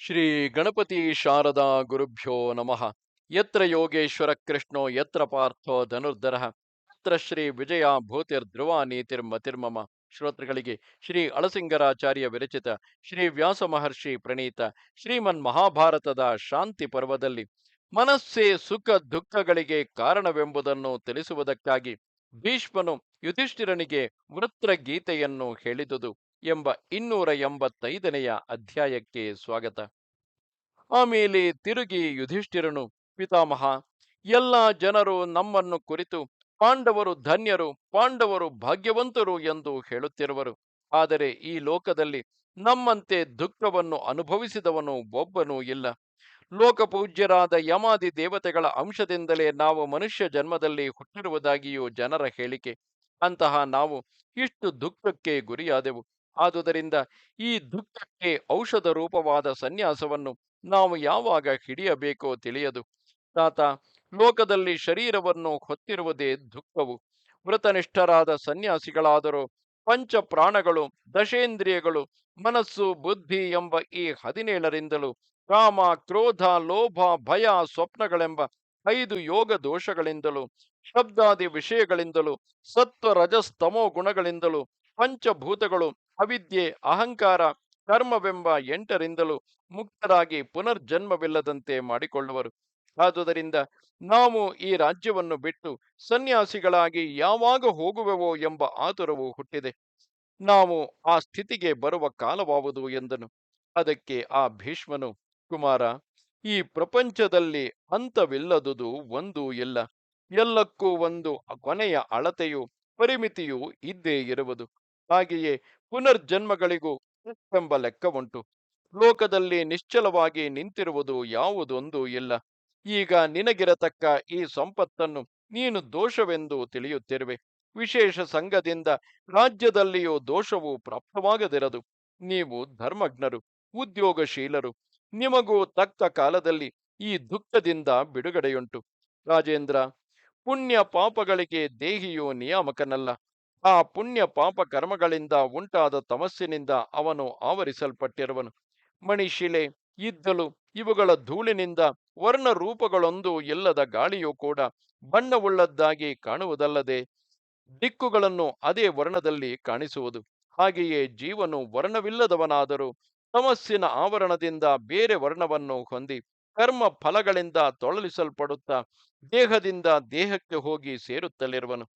ಶ್ರೀ ಗಣಪತಿ ಶಾರದಾ ಗುರುಭ್ಯೋ ನಮಃ. ಯತ್ರ ಯೋಗೇಶ್ವರ ಕೃಷ್ಣೋ, ಯತ್ರ ಪಾರ್ಥೋ ಧನುರ್ಧರ. ಯತ್ರ ಶ್ರೀ ವಿಜಯ ತಿರ್ಮ ತಿರ್ಮಮ. ಶ್ರೋತೃಗಳಿಗೆ ಶ್ರೀ ಅಳಸಿಂಗರಾಚಾರ್ಯ ವಿರಚಿತ ಶ್ರೀ ವ್ಯಾಸ ಮಹರ್ಷಿ ಪ್ರಣೀತ ಶ್ರೀಮನ್ ಮಹಾಭಾರತದ ಶಾಂತಿ ಪರ್ವದಲ್ಲಿ ಮನಸ್ಸೇ ಸುಖ ದುಃಖಗಳಿಗೆ ಕಾರಣವೆಂಬುದನ್ನು ತಿಳಿಸುವುದಕ್ಕಾಗಿ ಭೀಷ್ಮನು ಯುಧಿಷ್ಠಿರನಿಗೆ ವೃತ್ರ ಗೀತೆಯನ್ನು ಹೇಳಿದುದು. ಎಂಬ ಇನ್ನೂರ ಎಂಬತ್ತೈದನೆಯ ಅಧ್ಯಾಯಕ್ಕೆ ಸ್ವಾಗತ. ಆಮೇಲೆ ತಿರುಗಿ ಯುಧಿಷ್ಠಿರನು, ಪಿತಾಮಹ, ಎಲ್ಲ ಜನರು ನಮ್ಮನ್ನು ಕುರಿತು ಪಾಂಡವರು ಧನ್ಯರು, ಪಾಂಡವರು ಭಾಗ್ಯವಂತರು ಎಂದು ಹೇಳುತ್ತಿರುವರು. ಆದರೆ ಈ ಲೋಕದಲ್ಲಿ ನಮ್ಮಂತೆ ದುಃಖವನ್ನು ಅನುಭವಿಸಿದವನು ಒಬ್ಬನೂ ಇಲ್ಲ. ಲೋಕಪೂಜ್ಯರಾದ ಯಮಾದಿ ದೇವತೆಗಳ ಅಂಶದಿಂದಲೇ ನಾವು ಮನುಷ್ಯ ಜನ್ಮದಲ್ಲಿ ಹುಟ್ಟಿರುವುದಾಗಿಯೂ ಜನರ ಹೇಳಿಕೆ. ಅಂತಹ ನಾವು ಇಷ್ಟು ದುಃಖಕ್ಕೆ ಗುರಿಯಾದೆವು. ಆದುದರಿಂದ ಈ ದುಃಖಕ್ಕೆ ಔಷಧ ರೂಪವಾದ ಸನ್ಯಾಸವನ್ನು ನಾವು ಯಾವಾಗ ಹಿಡಿಯಬೇಕೋ ತಿಳಿಯದು. ತಾತ, ಲೋಕದಲ್ಲಿ ಶರೀರವನ್ನು ಹೊತ್ತಿರುವುದೇ ದುಃಖವು. ವೃತನಿಷ್ಠರಾದ ಸನ್ಯಾಸಿಗಳಾದರೂ ಪಂಚ ಪ್ರಾಣಗಳು, ದಶೇಂದ್ರಿಯಗಳು, ಮನಸ್ಸು, ಬುದ್ಧಿ ಎಂಬ ಈ ಹದಿನೇಳರಿಂದಲೂ ಕಾಮ, ಕ್ರೋಧ, ಲೋಭ, ಭಯ, ಸ್ವಪ್ನಗಳೆಂಬ ಐದು ಯೋಗ ದೋಷಗಳಿಂದಲೂ, ಶಬ್ದಾದಿ ವಿಷಯಗಳಿಂದಲೂ, ಸತ್ವ ರಜಸ್ತಮೋ ಗುಣಗಳಿಂದಲೂ, ಪಂಚಭೂತಗಳು ಅವಿದ್ಯೆ, ಅಹಂಕಾರ, ಕರ್ಮವೆಂಬ ಎಂಟರಿಂದಲೂ ಮುಕ್ತರಾಗಿ ಪುನರ್ಜನ್ಮವಿಲ್ಲದಂತೆ ಮಾಡಿಕೊಳ್ಳುವರು. ಆದುದರಿಂದ ನಾವು ಈ ರಾಜ್ಯವನ್ನು ಬಿಟ್ಟು ಸನ್ಯಾಸಿಗಳಾಗಿ ಯಾವಾಗ ಹೋಗುವೆವೋ ಎಂಬ ಆತುರವು ಹುಟ್ಟಿದೆ. ನಾವು ಆ ಸ್ಥಿತಿಗೆ ಬರುವ ಕಾಲವಾವುದು ಎಂದನು. ಅದಕ್ಕೆ ಆ ಭೀಷ್ಮನು, ಕುಮಾರ, ಈ ಪ್ರಪಂಚದಲ್ಲಿ ಅಂತವಿಲ್ಲದುದು ಒಂದೂ ಇಲ್ಲ. ಎಲ್ಲಕ್ಕೂ ಒಂದು ಕೊನೆಯ ಅಳತೆಯು ಪರಿಮಿತಿಯೂ ಇದ್ದೇ ಇರುವುದು. ಹಾಗೆಯೇ ಪುನರ್ಜನ್ಮಗಳಿಗೂ ಎಂಬ ಲೆಕ್ಕವುಂಟು ಲೋಕದಲ್ಲಿ ನಿಶ್ಚಲವಾಗಿ ನಿಂತಿರುವುದು ಯಾವುದೊಂದು ಇಲ್ಲ. ಈಗ ನಿನಗಿರತಕ್ಕ ಈ ಸಂಪತ್ತನ್ನು ನೀನು ದೋಷವೆಂದು ತಿಳಿಯುತ್ತಿರುವೆ. ವಿಶೇಷ ಸಂಘದಿಂದ ರಾಜ್ಯದಲ್ಲಿಯೂ ದೋಷವು ಪ್ರಾಪ್ತವಾಗದಿರದು. ನೀವು ಧರ್ಮಜ್ಞರು, ಉದ್ಯೋಗಶೀಲರು. ನಿಮಗೂ ತಕ್ಕ ಕಾಲದಲ್ಲಿ ಈ ದುಃಖದಿಂದ ಬಿಡುಗಡೆಯುಂಟು. ರಾಜೇಂದ್ರ, ಪುಣ್ಯ ಪಾಪಗಳಿಗೆ ದೇಹಿಯು ನಿಯಾಮಕನಲ್ಲ. ಆ ಪುಣ್ಯ ಪಾಪ ಕರ್ಮಗಳಿಂದ ಉಂಟಾದ ತಮಸ್ಸಿನಿಂದ ಅವನು ಆವರಿಸಲ್ಪಟ್ಟಿರುವನು. ಮಣಿಶಿಲೆ, ಇದ್ದಲು ಇವುಗಳ ಧೂಳಿನಿಂದ ವರ್ಣ ರೂಪಗಳೊಂದು ಇಲ್ಲದ ಗಾಳಿಯೂ ಕೂಡ ಬಣ್ಣವುಳ್ಳದ್ದಾಗಿ ಕಾಣುವುದಲ್ಲದೆ ದಿಕ್ಕುಗಳನ್ನು ಅದೇ ವರ್ಣದಲ್ಲಿ ಕಾಣಿಸುವುದು. ಹಾಗೆಯೇ ಜೀವನು ವರ್ಣವಿಲ್ಲದವನಾದರೂ ತಮಸ್ಸಿನ ಆವರಣದಿಂದ ಬೇರೆ ವರ್ಣವನ್ನು ಹೊಂದಿ ಕರ್ಮ ಫಲಗಳಿಂದ ತೊಳಲಿಸಲ್ಪಡುತ್ತಾ ದೇಹದಿಂದ ದೇಹಕ್ಕೆ ಹೋಗಿ ಸೇರುತ್ತಲಿರುವನು.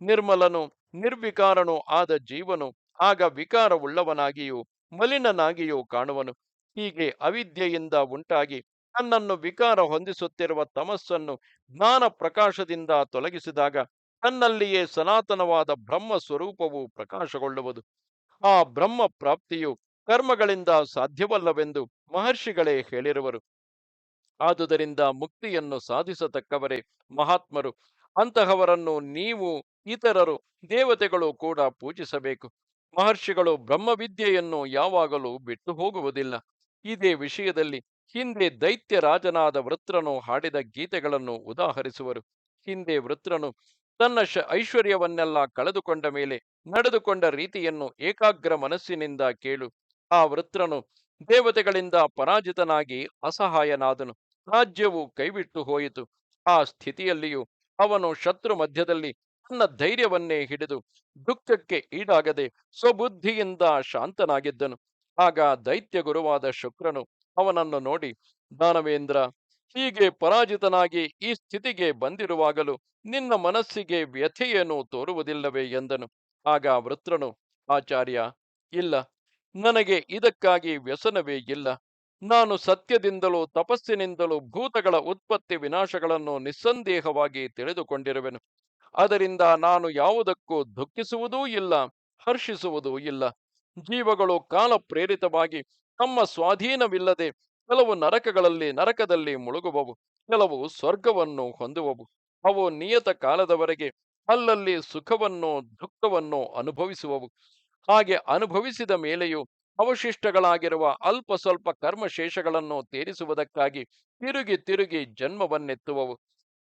ನಿರ್ಮಲನು ನಿರ್ವಿಕಾರನು ಆದ ಜೀವನು, ಆಗ ವಿಕಾರವುಳ್ಳವನಾಗಿಯೂ ಮಲಿನನಾಗಿಯೂ ಕಾಣುವನು. ಹೀಗೆ ಅವಿದ್ಯೆಯಿಂದ ಉಂಟಾಗಿ ತನ್ನನ್ನು ವಿಕಾರ ಹೊಂದಿಸುತ್ತಿರುವ ತಮಸ್ಸನ್ನು ಜ್ಞಾನ ಪ್ರಕಾಶದಿಂದ ತೊಲಗಿಸಿದಾಗ ತನ್ನಲ್ಲಿಯೇ ಸನಾತನವಾದ ಬ್ರಹ್ಮ ಸ್ವರೂಪವು ಪ್ರಕಾಶಗೊಳ್ಳುವುದು. ಆ ಬ್ರಹ್ಮ ಪ್ರಾಪ್ತಿಯು ಕರ್ಮಗಳಿಂದ ಸಾಧ್ಯವಲ್ಲವೆಂದು ಮಹರ್ಷಿಗಳೇ ಹೇಳಿರುವರು. ಆದುದರಿಂದ ಮುಕ್ತಿಯನ್ನು ಸಾಧಿಸತಕ್ಕವರೇ ಮಹಾತ್ಮರು. ಅಂತಹವರನ್ನು ನೀವು ಇತರರು ದೇವತೆಗಳು ಕೂಡ ಪೂಜಿಸಬೇಕು. ಮಹರ್ಷಿಗಳು ಬ್ರಹ್ಮವಿದ್ಯೆಯನ್ನು ಯಾವಾಗಲೂ ಬಿಟ್ಟು ಹೋಗುವುದಿಲ್ಲ. ಇದೇ ವಿಷಯದಲ್ಲಿ ಹಿಂದೆ ದೈತ್ಯ ರಾಜನಾದ ವೃತ್ರನು ಹಾಡಿದ ಗೀತೆಗಳನ್ನು ಉದಾಹರಿಸುವರು. ಹಿಂದೆ ವೃತ್ರನು ತನ್ನ ಶ ಐಶ್ವರ್ಯವನ್ನೆಲ್ಲ ಕಳೆದುಕೊಂಡ ಮೇಲೆ ನಡೆದುಕೊಂಡ ರೀತಿಯನ್ನು ಏಕಾಗ್ರ ಮನಸ್ಸಿನಿಂದ ಕೇಳು. ಆ ವೃತ್ರನು ದೇವತೆಗಳಿಂದ ಪರಾಜಿತನಾಗಿ ಅಸಹಾಯನಾದನು. ರಾಜ್ಯವು ಕೈಬಿಟ್ಟು ಹೋಯಿತು. ಆ ಸ್ಥಿತಿಯಲ್ಲಿಯೂ ಅವನು ಶತ್ರು ಮಧ್ಯದಲ್ಲಿ ತನ್ನ ಧೈರ್ಯವನ್ನೇ ಹಿಡಿದು ದುಃಖಕ್ಕೆ ಈಡಾಗದೆ ಸ್ವಬುದ್ಧಿಯಿಂದ ಶಾಂತನಾಗಿದ್ದನು. ಆಗ ದೈತ್ಯ ಗುರುವಾದ ಶುಕ್ರನು ಅವನನ್ನು ನೋಡಿ ದಾನವೇಂದ್ರ ಹೀಗೆ ಪರಾಜಿತನಾಗಿ ಈ ಸ್ಥಿತಿಗೆ ಬಂದಿರುವಾಗಲೂ ನಿನ್ನ ಮನಸ್ಸಿಗೆ ವ್ಯಥೆಯನ್ನು ತೋರುವುದಿಲ್ಲವೇ? ಎಂದನು. ಆಗ ವೃತ್ರನು, ಆಚಾರ್ಯ, ಇಲ್ಲ. ನನಗೆ ಇದಕ್ಕಾಗಿ ವ್ಯಸನವೇ ಇಲ್ಲ. ನಾನು ಸತ್ಯದಿಂದಲೂ ತಪಸ್ಸಿನಿಂದಲೂ ಭೂತಗಳ ಉತ್ಪತ್ತಿ ವಿನಾಶಗಳನ್ನು ನಿಸ್ಸಂದೇಹವಾಗಿ ತಿಳಿದುಕೊಂಡಿರುವೆನು. ಅದರಿಂದ ನಾನು ಯಾವುದಕ್ಕೂ ದುಃಖಿಸುವುದೂ ಇಲ್ಲ, ಹರ್ಷಿಸುವುದೂ ಇಲ್ಲ. ಜೀವಗಳು ಕಾಲ ಪ್ರೇರಿತವಾಗಿ ತಮ್ಮ ಸ್ವಾಧೀನವಿಲ್ಲದೆ ಕೆಲವು ನರಕಗಳಲ್ಲಿ ನರಕದಲ್ಲಿ ಮುಳುಗುವವು, ಕೆಲವು ಸ್ವರ್ಗವನ್ನು ಹೊಂದುವವು. ಅವು ನಿಯತ ಕಾಲದವರೆಗೆ ಅಲ್ಲಲ್ಲಿ ಸುಖವನ್ನು ದುಃಖವನ್ನು ಅನುಭವಿಸುವವು. ಹಾಗೆ ಅನುಭವಿಸಿದ ಮೇಲೆಯೂ ಅವಶಿಷ್ಟಗಳಾಗಿರುವ ಅಲ್ಪ ಸ್ವಲ್ಪ ಕರ್ಮಶೇಷಗಳನ್ನು ತೀರಿಸುವುದಕ್ಕಾಗಿ ತಿರುಗಿ ತಿರುಗಿ ಜನ್ಮವನ್ನೆತ್ತುವವು.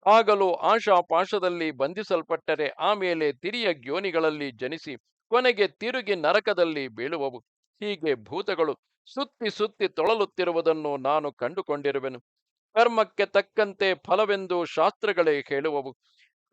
ಆಗಲೂ ಆಶಾಪಾಶದಲ್ಲಿ ಬಂಧಿಸಲ್ಪಟ್ಟರೆ ಆಮೇಲೆ ತಿರಿಯ ಗ್ಯೋನಿಗಳಲ್ಲಿ ಜನಿಸಿ ಕೊನೆಗೆ ತಿರುಗಿ ನರಕದಲ್ಲಿ ಬೀಳುವವು. ಹೀಗೆ ಭೂತಗಳು ಸುತ್ತಿ ಸುತ್ತಿ ತೊಳಲುತ್ತಿರುವುದನ್ನು ನಾನು ಕಂಡುಕೊಂಡಿರುವೆನು. ಕರ್ಮಕ್ಕೆ ತಕ್ಕಂತೆ ಫಲವೆಂದು ಶಾಸ್ತ್ರಗಳೇ ಹೇಳುವವು.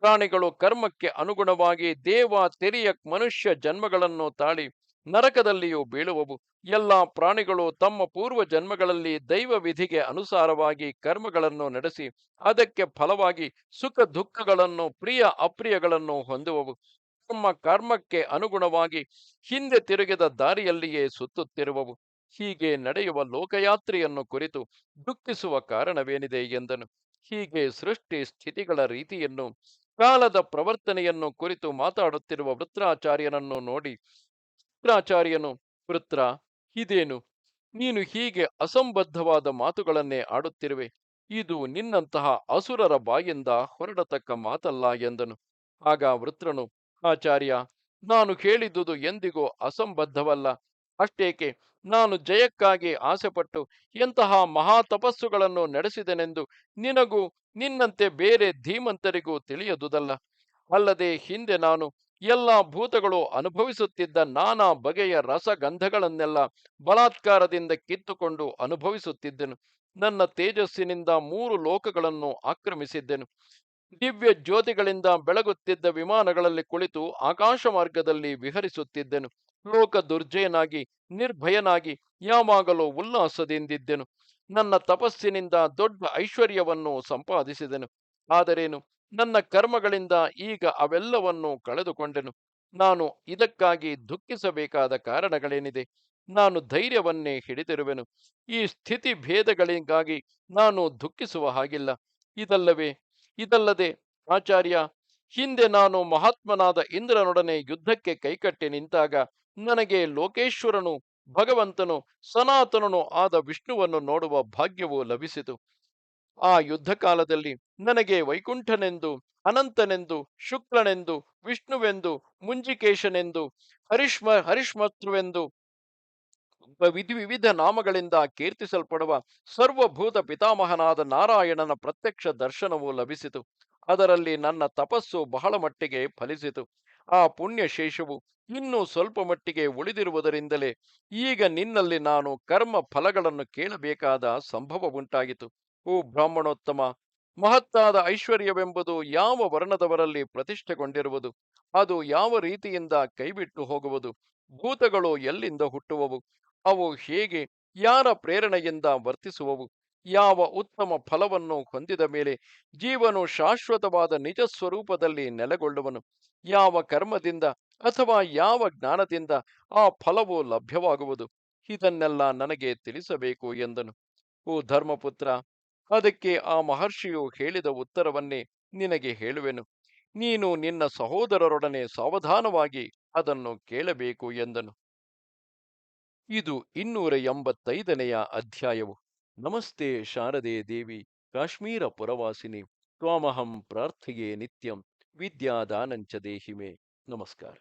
ಪ್ರಾಣಿಗಳು ಕರ್ಮಕ್ಕೆ ಅನುಗುಣವಾಗಿ ದೇವ, ತೆರಿಯ ಮನುಷ್ಯ ಜನ್ಮಗಳನ್ನು ತಾಳಿ ನರಕದಲ್ಲಿಯೂ ಬೀಳುವವು. ಎಲ್ಲ ಪ್ರಾಣಿಗಳು ತಮ್ಮ ಪೂರ್ವ ಜನ್ಮಗಳಲ್ಲಿ ದೈವ ವಿಧಿಗೆ ಅನುಸಾರವಾಗಿ ಕರ್ಮಗಳನ್ನು ನಡೆಸಿ, ಅದಕ್ಕೆ ಫಲವಾಗಿ ಸುಖ ದುಃಖಗಳನ್ನು ಪ್ರಿಯ ಅಪ್ರಿಯಗಳನ್ನು ಹೊಂದುವವು. ತಮ್ಮ ಕರ್ಮಕ್ಕೆ ಅನುಗುಣವಾಗಿ ಹಿಂದೆ ತಿರುಗಿದ ದಾರಿಯಲ್ಲಿಯೇ ಸುತ್ತುತ್ತಿರುವವು. ಹೀಗೆ ನಡೆಯುವ ಲೋಕಯಾತ್ರೆಯನ್ನು ಕುರಿತು ದುಃಖಿಸುವ ಕಾರಣವೇನಿದೆ ಎಂದನು. ಹೀಗೆ ಸೃಷ್ಟಿ ಸ್ಥಿತಿಗಳ ರೀತಿಯನ್ನು, ಕಾಲದ ಪ್ರವರ್ತನೆಯನ್ನು ಕುರಿತು ಮಾತಾಡುತ್ತಿರುವ ವೃತ್ರಾಚಾರ್ಯನನ್ನು ನೋಡಿ ವೃತ್ರಾಚಾರ್ಯನು ವೃತ್ರ ಇದೇನು ನೀನು ಹೀಗೆ ಅಸಂಬದ್ಧವಾದ ಮಾತುಗಳನ್ನೇ ಆಡುತ್ತಿರುವೆ. ಇದು ನಿನ್ನಂತಹ ಅಸುರರ ಬಾಯಿಂದ ಹೊರಡತಕ್ಕ ಮಾತಲ್ಲ ಎಂದನು. ಆಗ ವೃತ್ರನು, ಆಚಾರ್ಯ, ನಾನು ಹೇಳಿದುದು ಎಂದಿಗೂ ಅಸಂಬದ್ಧವಲ್ಲ. ಅಷ್ಟೇಕೆ, ನಾನು ಜಯಕ್ಕಾಗಿ ಆಸೆಪಟ್ಟು ಎಂತಹ ಮಹಾ ತಪಸ್ಸುಗಳನ್ನು ನಡೆಸಿದೆನೆಂದು ನಿನಗೂ ನಿನ್ನಂತೆ ಬೇರೆ ಧೀಮಂತರಿಗೂ ತಿಳಿಯದುದಲ್ಲ. ಅಲ್ಲದೆ ಹಿಂದೆ ನಾನು ಎಲ್ಲ ಭೂತಗಳು ಅನುಭವಿಸುತ್ತಿದ್ದ ನಾನಾ ಬಗೆಯ ರಸಗಂಧಗಳನ್ನೆಲ್ಲ ಬಲಾತ್ಕಾರದಿಂದ ಕಿತ್ತುಕೊಂಡು ಅನುಭವಿಸುತ್ತಿದ್ದೆನು. ನನ್ನ ತೇಜಸ್ಸಿನಿಂದ ಮೂರು ಲೋಕಗಳನ್ನು ಆಕ್ರಮಿಸಿದ್ದೆನು. ದಿವ್ಯ ಜ್ಯೋತಿಗಳಿಂದ ಬೆಳಗುತ್ತಿದ್ದ ವಿಮಾನಗಳಲ್ಲಿ ಕುಳಿತು ಆಕಾಶ ಮಾರ್ಗದಲ್ಲಿ ವಿಹರಿಸುತ್ತಿದ್ದೆನು. ಲೋಕ ದುರ್ಜಯನಾಗಿ, ನಿರ್ಭಯನಾಗಿ, ಯಾವಾಗಲೂ ಉಲ್ಲಾಸದಿಂದಿದ್ದೆನು. ನನ್ನ ತಪಸ್ಸಿನಿಂದ ದೊಡ್ಡ ಐಶ್ವರ್ಯವನ್ನು ಸಂಪಾದಿಸಿದೆನು. ಆದರೇನು? ನನ್ನ ಕರ್ಮಗಳಿಂದ ಈಗ ಅವೆಲ್ಲವನ್ನೂ ಕಳೆದುಕೊಂಡೆನು. ನಾನು ಇದಕ್ಕಾಗಿ ದುಃಖಿಸಬೇಕಾದ ಕಾರಣಗಳೇನಿದೆ? ನಾನು ಧೈರ್ಯವನ್ನೇ ಹಿಡಿದಿರುವೆನು. ಈ ಸ್ಥಿತಿ ಭೇದಗಳಿಗಾಗಿ ನಾನು ದುಃಖಿಸುವ ಹಾಗಿಲ್ಲ. ಇದಲ್ಲವೇ? ಇದಲ್ಲದೆ ಆಚಾರ್ಯ, ಹಿಂದೆ ನಾನು ಮಹಾತ್ಮನಾದ ಇಂದ್ರನೊಡನೆ ಯುದ್ಧಕ್ಕೆ ಕೈಕಟ್ಟಿ ನಿಂತಾಗ ನನಗೆ ಲೋಕೇಶ್ವರನು, ಭಗವಂತನು, ಸನಾತನನು ಆದ ವಿಷ್ಣುವನ್ನು ನೋಡುವ ಭಾಗ್ಯವು ಲಭಿಸಿತು. ಆ ಯುದ್ಧ ಕಾಲದಲ್ಲಿ ನನಗೆ ವೈಕುಂಠನೆಂದು, ಅನಂತನೆಂದು, ಶುಕ್ಲನೆಂದು, ವಿಷ್ಣುವೆಂದು, ಮುಂಜಿಕೇಶನೆಂದು ಹರಿಶ್ಮ ಹರಿಶ್ಮತ್ರುವೆಂದು ವಿಧಿ ವಿವಿಧ ನಾಮಗಳಿಂದ ಕೀರ್ತಿಸಲ್ಪಡುವ ಸರ್ವಭೂತ ಪಿತಾಮಹನಾದ ನಾರಾಯಣನ ಪ್ರತ್ಯಕ್ಷ ದರ್ಶನವು ಲಭಿಸಿತು. ಅದರಲ್ಲಿ ನನ್ನ ತಪಸ್ಸು ಬಹಳ ಮಟ್ಟಿಗೆ ಫಲಿಸಿತು. ಆ ಪುಣ್ಯ ಶೇಷವು ಇನ್ನೂ ಸ್ವಲ್ಪ ಮಟ್ಟಿಗೆ ಉಳಿದಿರುವುದರಿಂದಲೇ ಈಗ ನಿನ್ನಲ್ಲಿ ನಾನು ಕರ್ಮ ಫಲಗಳನ್ನು ಕೇಳಬೇಕಾದ ಸಂಭವ ಉಂಟಾಗಿತು ಓ ಬ್ರಾಹ್ಮಣೋತ್ತಮ. ಮಹತ್ತಾದ ಐಶ್ವರ್ಯವೆಂಬುದು ಯಾವ ವರ್ಣದವರಲ್ಲಿ ಪ್ರತಿಷ್ಠೆಗೊಂಡಿರುವುದು, ಅದು ಯಾವ ರೀತಿಯಿಂದ ಕೈಬಿಟ್ಟು ಹೋಗುವುದು, ಭೂತಗಳು ಎಲ್ಲಿಂದ ಹುಟ್ಟುವವು, ಅವು ಹೇಗೆ, ಯಾರ ಪ್ರೇರಣೆಯಿಂದ ವರ್ತಿಸುವವು, ಯಾವ ಉತ್ತಮ ಫಲವನ್ನು ಹೊಂದಿದ ಮೇಲೆ ಜೀವನು ಶಾಶ್ವತವಾದ ನಿಜ ಸ್ವರೂಪದಲ್ಲಿ ನೆಲೆಗೊಳ್ಳುವನು, ಯಾವ ಕರ್ಮದಿಂದ ಅಥವಾ ಯಾವ ಜ್ಞಾನದಿಂದ ಆ ಫಲವು ಲಭ್ಯವಾಗುವುದು, ಇದನ್ನೆಲ್ಲ ನನಗೆ ತಿಳಿಸಬೇಕು ಎಂದನು. ಓ ಧರ್ಮಪುತ್ರ ಅದಕ್ಕೆ ಆ ಮಹರ್ಷಿಯು ಹೇಳಿದ ಉತ್ತರವನ್ನೇ ನಿನಗೆ ಹೇಳುವೆನು. ನೀನು ನಿನ್ನ ಸಹೋದರರೊಡನೆ ಸಾವಧಾನವಾಗಿ ಅದನ್ನು ಕೇಳಬೇಕು ಎಂದನು. ಇದು ಇನ್ನೂರ ಎಂಬತ್ತೈದನೆಯ ಅಧ್ಯಾಯವು. ನಮಸ್ತೆ ಶಾರದೆ ದೇವಿ, ಕಾಶ್ಮೀರ ಪುರವಾಸಿನಿ, ತ್ವಾಮಹಂ ಪ್ರಾರ್ಥಿಯೇ ನಿತ್ಯಂ, ವಿದ್ಯಾದಾನಂಚ ದೇಹಿಮೆ. ನಮಸ್ಕಾರ.